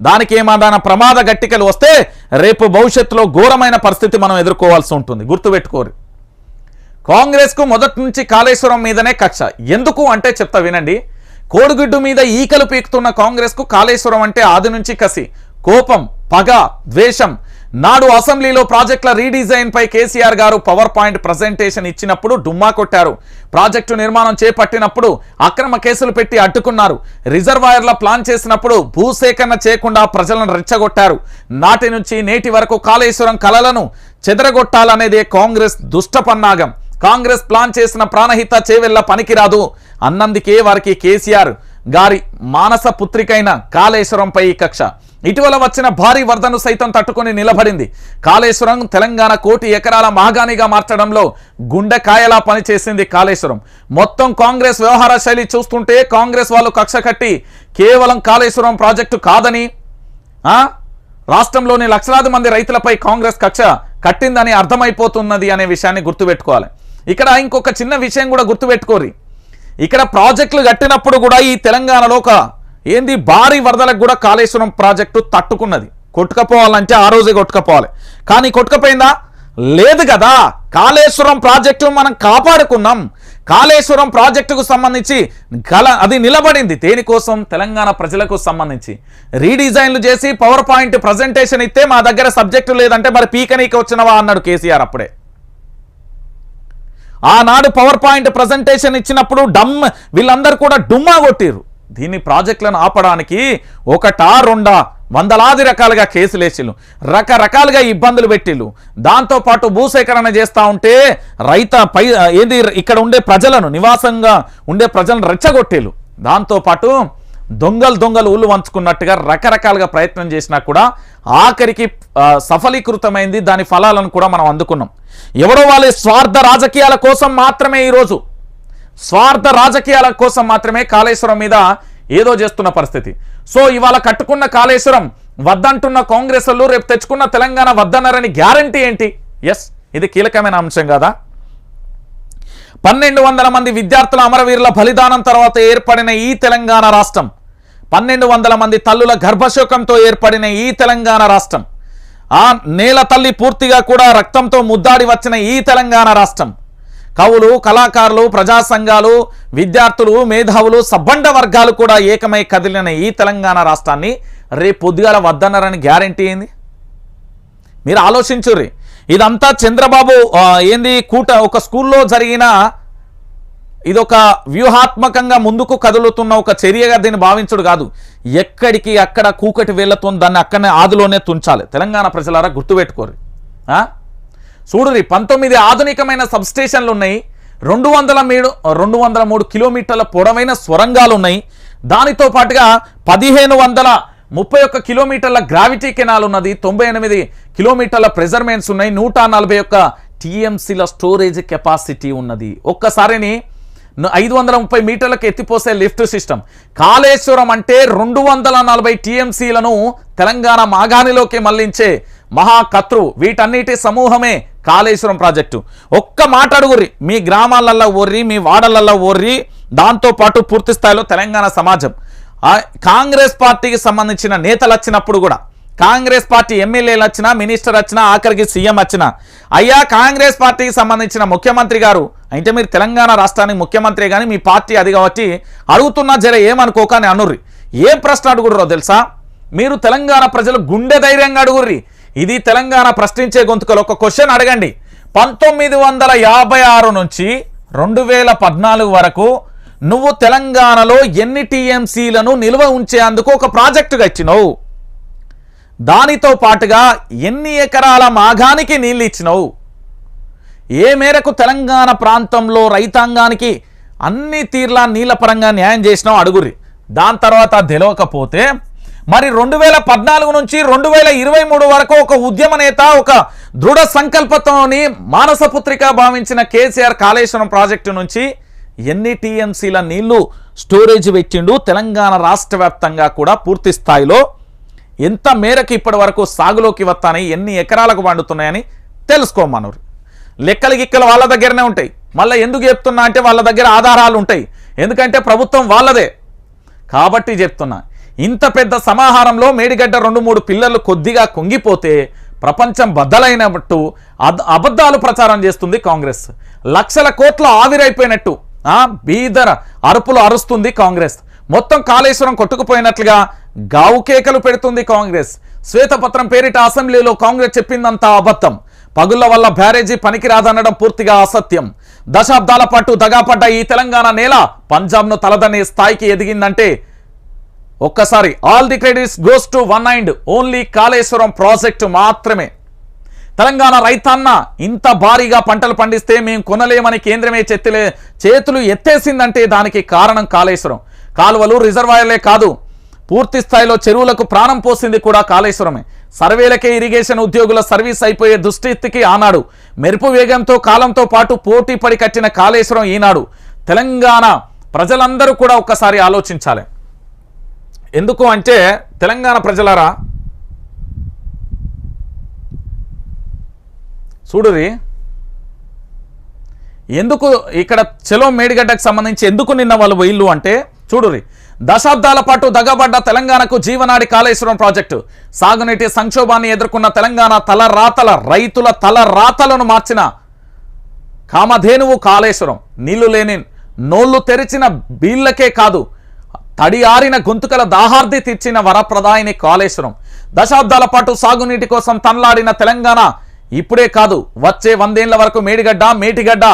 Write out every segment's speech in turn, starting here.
దానికి ఏమాదాన ప్రమాద గట్టికలు వస్తే రేపు భవిష్యత్తులో ఘోరమైన పరిస్థితి మనం ఎదుర్కోవాల్సి ఉంటుంది. గుర్తుపెట్టుకోరు. కాంగ్రెస్కు మొదటి నుంచి కాళేశ్వరం మీదనే కక్ష. ఎందుకు అంటే చెప్తా వినండి. కోడిగుడ్డు మీద ఈకలు పీకుతున్న కాంగ్రెస్కు కాళేశ్వరం అంటే ఆది నుంచి కసి. కోపం పగ ద్వేషం నాడు అసెంబ్లీలో ప్రాజెక్టుల రీడిజైన్ పై కేసీఆర్ గారు పవర్ పాయింట్ ప్రజెంటేషన్ ఇచ్చినప్పుడు డుమ్మా కొట్టారు. ప్రాజెక్టు నిర్మాణం చేపట్టినప్పుడు అక్రమ కేసులు పెట్టి అడ్డుకున్నారు. రిజర్వాయర్ల ప్లాన్ చేసినప్పుడు భూసేకరణ చేయకుండా ప్రజలను రెచ్చగొట్టారు. నాటి నుంచి నేటి వరకు కాళేశ్వరం కలలను చెదరగొట్టాలనేదే కాంగ్రెస్ దుష్టపన్నాగం. కాంగ్రెస్ ప్లాన్ చేసిన ప్రాణహిత చేవెళ్ళ పనికిరాదు. అన్నందుకే వారికి కేసీఆర్ గారి మానస పుత్రికైన కాళేశ్వరంపై ఈ కక్ష. ఇటీవల వచ్చిన భారీ వరదను సైతం తట్టుకొని నిలబడింది. కాళేశ్వరం తెలంగాణ కోటి ఎకరాల మహాగానిగా మార్చడంలో గుండెకాయలా పనిచేసింది కాళేశ్వరం. మొత్తం కాంగ్రెస్ వ్యవహార శైలి చూస్తుంటే కాంగ్రెస్ వాళ్ళు కక్ష కట్టి కేవలం కాళేశ్వరం ప్రాజెక్టు కాదని రాష్ట్రంలోని లక్షలాది మంది రైతులపై కాంగ్రెస్ కక్ష కట్టిందని అర్థమైపోతున్నది అనే విషయాన్ని గుర్తుపెట్టుకోవాలి. ఇక్కడ ఇంకొక చిన్న విషయం కూడా గుర్తుపెట్టుకోరి ఇక్కడ ప్రాజెక్టులు కట్టినప్పుడు కూడా ఈ తెలంగాణలో ఒక ఏంది? భారీ వరదలకు కూడా కాళేశ్వరం ప్రాజెక్టు తట్టుకున్నది. కొట్టుకపోవాలంటే ఆ రోజే కొట్టుకపోవాలి. కానీ కొట్టుకపోయిందా? లేదు కదా. కాళేశ్వరం ప్రాజెక్టు మనం కాపాడుకున్నాం. కాళేశ్వరం ప్రాజెక్టుకు సంబంధించి కల అది నిలబడింది దేనికోసం? తెలంగాణ ప్రజలకు సంబంధించి. రీడిజైన్లు చేసి పవర్ పాయింట్ ప్రజెంటేషన్ ఇస్తే మా దగ్గర సబ్జెక్టు లేదంటే మరి పీకనీకి వచ్చినవా అన్నాడు కేసీఆర్ అప్పుడే. ఆనాడు పవర్ పాయింట్ ప్రజెంటేషన్ ఇచ్చినప్పుడు డమ్ వీళ్ళందరూ కూడా డుమ్మా కొట్టిరు దీన్ని ప్రాజెక్టులను ఆపడానికి ఒకటా రెండా వందలాది రకాలుగా కేసులు వేసిళ్ళు. రకరకాలుగా ఇబ్బందులు పెట్టిళ్ళు. దాంతోపాటు భూసేకరణ చేస్తూ ఉంటే రైత పై ఏది ఇక్కడ ఉండే ప్రజలను నివాసంగా ఉండే ప్రజలను రెచ్చగొట్టేళ్ళు. దాంతోపాటు దొంగలు దొంగలు ఊళ్ళు వంచుకున్నట్టుగా రకరకాలుగా ప్రయత్నం చేసినా కూడా ఆఖరికి సఫలీకృతమైంది దాని ఫలాలను కూడా మనం అందుకున్నాం. ఎవరో వాళ్ళ స్వార్థ రాజకీయాల కోసం మాత్రమే ఈరోజు స్వార్థ రాజకీయాల కోసం మాత్రమే కాళేశ్వరం మీద ఏదో చేస్తున్న పరిస్థితి. సో ఇవాళ కట్టుకున్న కాళేశ్వరం వద్దంటున్న కాంగ్రెస్ రేపు తెచ్చుకున్న తెలంగాణ వద్దన్నారని గ్యారంటీ ఏంటి? ఎస్ ఇది కీలకమైన అంశం కదా? పన్నెండు వందల మంది విద్యార్థుల అమరవీరుల బలిదానం తర్వాత ఏర్పడిన ఈ తెలంగాణ రాష్ట్రం పన్నెండు వందల మంది తల్లుల గర్భశోకంతో ఏర్పడిన ఈ తెలంగాణ రాష్ట్రం ఆ నేల తల్లి పూర్తిగా కూడా రక్తంతో ముద్దాడి వచ్చిన ఈ తెలంగాణ రాష్ట్రం కవులు కళాకారులు ప్రజా సంఘాలు విద్యార్థులు మేధావులు సబ్బండ వర్గాలు కూడా ఏకమై కదిలిన ఈ తెలంగాణ రాష్ట్రాన్ని రేపు పొద్దుగాల వద్దన్నారని గ్యారంటీ ఏంది? మీరు ఆలోచించుర్రి. ఇదంతా చంద్రబాబు ఏంది కూట ఒక స్కూల్లో జరిగిన ఇదొక వ్యూహాత్మకంగా ముందుకు కదులుతున్న ఒక చర్యగా దీన్ని భావించుడు కాదు. ఎక్కడికి అక్కడ కూకటి వేళ్ళతో దాన్ని అక్కడనే ఆదిలోనే తుంచాలి. తెలంగాణ ప్రజలారా గుర్తుపెట్టుకోరు ఆ? చూడురి పంతొమ్మిది ఆధునికమైన సబ్స్టేషన్లు ఉన్నాయి రెండు వందల మీడు రెండు వందల మూడు కిలోమీటర్ల పొడవైన స్వరంగాలు ఉన్నాయి దానితో పాటుగా పదిహేను వందల ముప్పై ఒక్క కిలోమీటర్ల గ్రావిటీ కెనాల్ ఉన్నది తొంభై ఎనిమిది కిలోమీటర్ల ప్రెజర్మెంట్స్ ఉన్నాయి నూట నలభై ఒక్క టీఎంసీల స్టోరేజ్ కెపాసిటీ ఉన్నది. ఒక్కసారిని ఐదు వందల ముప్పై మీటర్లకు ఎత్తిపోసే లిఫ్ట్ సిస్టమ్. కాళేశ్వరం అంటే రెండు వందల నలభై టీఎంసీలను తెలంగాణ మాగాణిలోకి మళ్ళించే మహాకత్రు వీటన్నిటి సమూహమే కాళేశ్వరం ప్రాజెక్టు. ఒక్క మాట అడుగుర్రి. మీ గ్రామాలల్లో ఓర్రి మీ వాడలల్లో ఓర్రి దాంతోపాటు పూర్తి స్థాయిలో తెలంగాణ సమాజం. కాంగ్రెస్ పార్టీకి సంబంధించిన నేతలు వచ్చినప్పుడు కూడా కాంగ్రెస్ పార్టీ ఎమ్మెల్యేలు వచ్చినా మినిస్టర్ వచ్చినా ఆఖరికి సీఎం వచ్చినా అయ్యా కాంగ్రెస్ పార్టీకి సంబంధించిన ముఖ్యమంత్రి గారు అంటే మీరు తెలంగాణ రాష్ట్రానికి ముఖ్యమంత్రి కానీ మీ పార్టీ అది కాబట్టి అడుగుతున్నా జర ఏమనుకోక అని అనుర్రి ఏ ప్రశ్న అడుగుర్రో తెలుసా? మీరు తెలంగాణ ప్రజలు గుండె ధైర్యంగా అడుగుర్రి. ఇది తెలంగాణ ప్రశ్నించే గొంతుకలు. ఒక క్వశ్చన్ అడగండి. పంతొమ్మిది వందల యాభై ఆరు నుంచి రెండు వేల పద్నాలుగు వరకు నువ్వు తెలంగాణలో ఎన్ని టీఎంసీలను నిల్వ ఉంచేందుకు ఒక ప్రాజెక్టుగా ఇచ్చినావు. దానితో పాటుగా ఎన్ని ఎకరాల మాగానికి నీళ్ళు ఇచ్చినావు. ఏ మేరకు తెలంగాణ ప్రాంతంలో రైతాంగానికి అన్ని తీర్లా నీళ్ళ పరంగా న్యాయం చేసినావు అడుగురి దాని తర్వాత తెలియకపోతే మరి రెండు వేల పద్నాలుగు నుంచి రెండు వేల ఇరవై మూడు వరకు ఒక ఉద్యమ నేత ఒక దృఢ సంకల్పతోని మానసపుత్రిక భావించిన కేసీఆర్ కాళేశ్వరం ప్రాజెక్టు నుంచి ఎన్ని టీఎంసీల నీళ్ళు స్టోరేజ్ పెట్టిండు తెలంగాణ రాష్ట్ర వ్యాప్తంగా కూడా పూర్తి స్థాయిలో ఎంత మేరకు ఇప్పటి వరకు సాగులోకి వస్తాయి ఎన్ని ఎకరాలకు పండుతున్నాయని తెలుసుకోమన్నారు లెక్కలు గిక్కలు వాళ్ళ దగ్గరనే ఉంటాయి. మళ్ళీ ఎందుకు చెప్తున్నా అంటే వాళ్ళ దగ్గర ఆధారాలు ఉంటాయి. ఎందుకంటే ప్రభుత్వం వాళ్ళదే. కాబట్టి చెప్తున్నా ఇంత పెద్ద సమాహారంలో మేడిగడ్డ రెండు మూడు పిల్లలు కొద్దిగా కుంగిపోతే ప్రపంచం బద్దలైనట్టు అద్ అబద్ధాలు ప్రచారం చేస్తుంది కాంగ్రెస్. లక్షల కోట్ల ఆవిరైపోయినట్టు బీదర అరుపులు అరుస్తుంది కాంగ్రెస్. మొత్తం కాళేశ్వరం కొట్టుకుపోయినట్లుగా గావు కేకలు పెడుతుంది కాంగ్రెస్. శ్వేతపత్రం పేరిట అసెంబ్లీలో కాంగ్రెస్ చెప్పిందంతా అబద్ధం. పగుళ్ళ వల్ల బ్యారేజీ పనికిరాదనడం పూర్తిగా అసత్యం. దశాబ్దాల పాటు దగాపడ్డ ఈ తెలంగాణ నేల పంజాబ్ను తలదనే స్థాయికి ఎదిగిందంటే ఒక్కసారి all the credits goes to one and only Kaleshwaram project మాత్రమే. తెలంగాణ రైతాన్న ఇంత భారీగా పంటలు పండిస్తే మేము కొనలేమని కేంద్రమే చెత్తిలే చేతులు ఎత్తేసిందంటే దానికి కారణం కాళేశ్వరం. కాలువలు రిజర్వాయర్లే కాదు పూర్తి స్థాయిలో చెరువులకు ప్రాణం పోసింది కూడా కాళేశ్వరమే. సర్వేలకే ఇరిగేషన్ ఉద్యోగుల సర్వీస్ అయిపోయే దుస్థితికి ఆనాడు మెరుపు వేగంతో కాలంతో పాటు పోటీ పడి కట్టిన కాళేశ్వరం ఈనాడు. తెలంగాణ ప్రజలందరూ కూడా ఒక్కసారి ఆలోచించాలి. ఎందుకు అంటే తెలంగాణ ప్రజలారా చూడురి ఎందుకు ఇక్కడ చెలో మేడిగడ్డకు సంబంధించి ఎందుకు నిన్న వాళ్ళు ఇల్లు అంటే చూడురి దశాబ్దాల పాటు దగబడ్డ తెలంగాణకు జీవనాడి కాళేశ్వరం ప్రాజెక్టు. సాగునీటి సంక్షోభాన్ని ఎదుర్కొన్న తెలంగాణ తల రాతల రైతుల తల రాతలను మార్చిన కామధేనువు కాళేశ్వరం. నీళ్ళు లేని నోళ్ళు తెరిచిన బీళ్ళకే కాదు తడి ఆరిన గొంతుకల దాహార్ది తీర్చిన వరప్రదాయిని కాళేశ్వరం. దశాబ్దాల పాటు సాగునీటి కోసం తన్లాడిన తెలంగాణ ఇప్పుడే కాదు వచ్చే వందేళ్ళ వరకు మేడిగడ్డ మేటిగడ్డ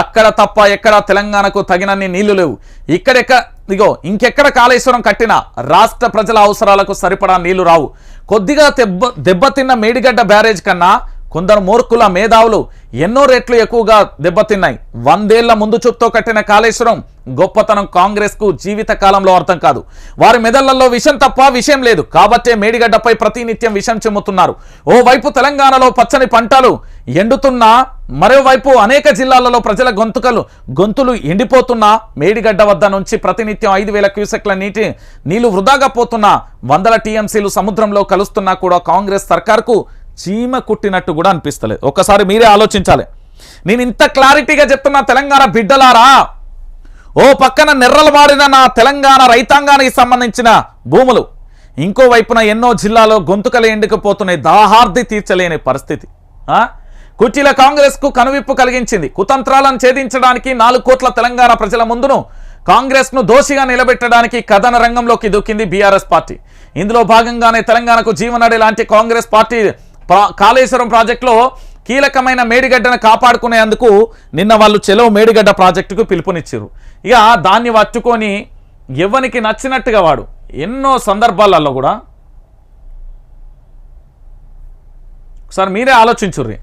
అక్కడ తప్ప ఎక్కడ తెలంగాణకు తగినన్ని నీళ్ళు లేవు. ఇక్కడెక్క ఇగో ఇంకెక్కడ కాళేశ్వరం కట్టినా రాష్ట్ర ప్రజల అవసరాలకు సరిపడా నీళ్ళు రావు. కొద్దిగా దెబ్బ దెబ్బతిన్న మేడిగడ్డ బ్యారేజ్ కన్నా కొందరు మూర్ఖుల మేధావులు ఎన్నో రెట్లు ఎక్కువగా దెబ్బతిన్నాయి. వందేళ్ళ ముందు చూపుతో కట్టిన కాళేశ్వరం గొప్పతనం కాంగ్రెస్కు జీవిత కాలంలో అర్థం కాదు. వారి మెదళ్ళలో విషం తప్ప విషయం లేదు. కాబట్టే మేడిగడ్డపై ప్రతినిత్యం విషం చెమ్ముతున్నారు. ఓవైపు తెలంగాణలో పచ్చని పంటలు ఎండుతున్నా మరోవైపు అనేక జిల్లాలలో ప్రజల గొంతుకలు గొంతులు ఎండిపోతున్నా మేడిగడ్డ వద్ద నుంచి ప్రతినిత్యం ఐదు వేల క్యూసెక్ల నీటి నీళ్ళు వృధాగా పోతున్నా వందల టీఎంసీలు సముద్రంలో కలుస్తున్నా కూడా కాంగ్రెస్ సర్కార్కు చీమ కుట్టినట్టు కూడా అనిపిస్తలేదు. ఒక్కసారి మీరే ఆలోచించాలి. నేను ఇంత క్లారిటీగా చెప్తున్నా తెలంగాణ బిడ్డలారా ఓ పక్కన నెర్రలు మారిన నా తెలంగాణ రైతాంగానికి సంబంధించిన భూములు ఇంకో వైపున ఎన్నో జిల్లాలో గొంతుకలు ఎండుకుపోతున్నాయి దాహార్ది తీర్చలేని పరిస్థితి. ఆ? కుర్చీల కాంగ్రెస్కు కనువిప్పు కలిగించింది. కుతంత్రాలను ఛేదించడానికి నాలుగు కోట్ల తెలంగాణ ప్రజల ముందును కాంగ్రెస్ను దోషిగా నిలబెట్టడానికి కథన రంగంలోకి దూకింది బీఆర్ఎస్ పార్టీ. ఇందులో భాగంగానే తెలంగాణకు జీవనడి లాంటి కాంగ్రెస్ పార్టీ కాళేశ్వరం ప్రాజెక్టులో కీలకమైన మేడిగడ్డను కాపాడుకునేందుకు నిన్న వాళ్ళు చెలో మేడిగడ్డ ప్రాజెక్టుకు పిలుపునిచ్చారు. ఇక దాన్ని పట్టుకొని ఎవరికి నచ్చినట్టుగా వాడు ఎన్నో సందర్భాలలో కూడా. ఒకసారి మీరే ఆలోచించుర్రి.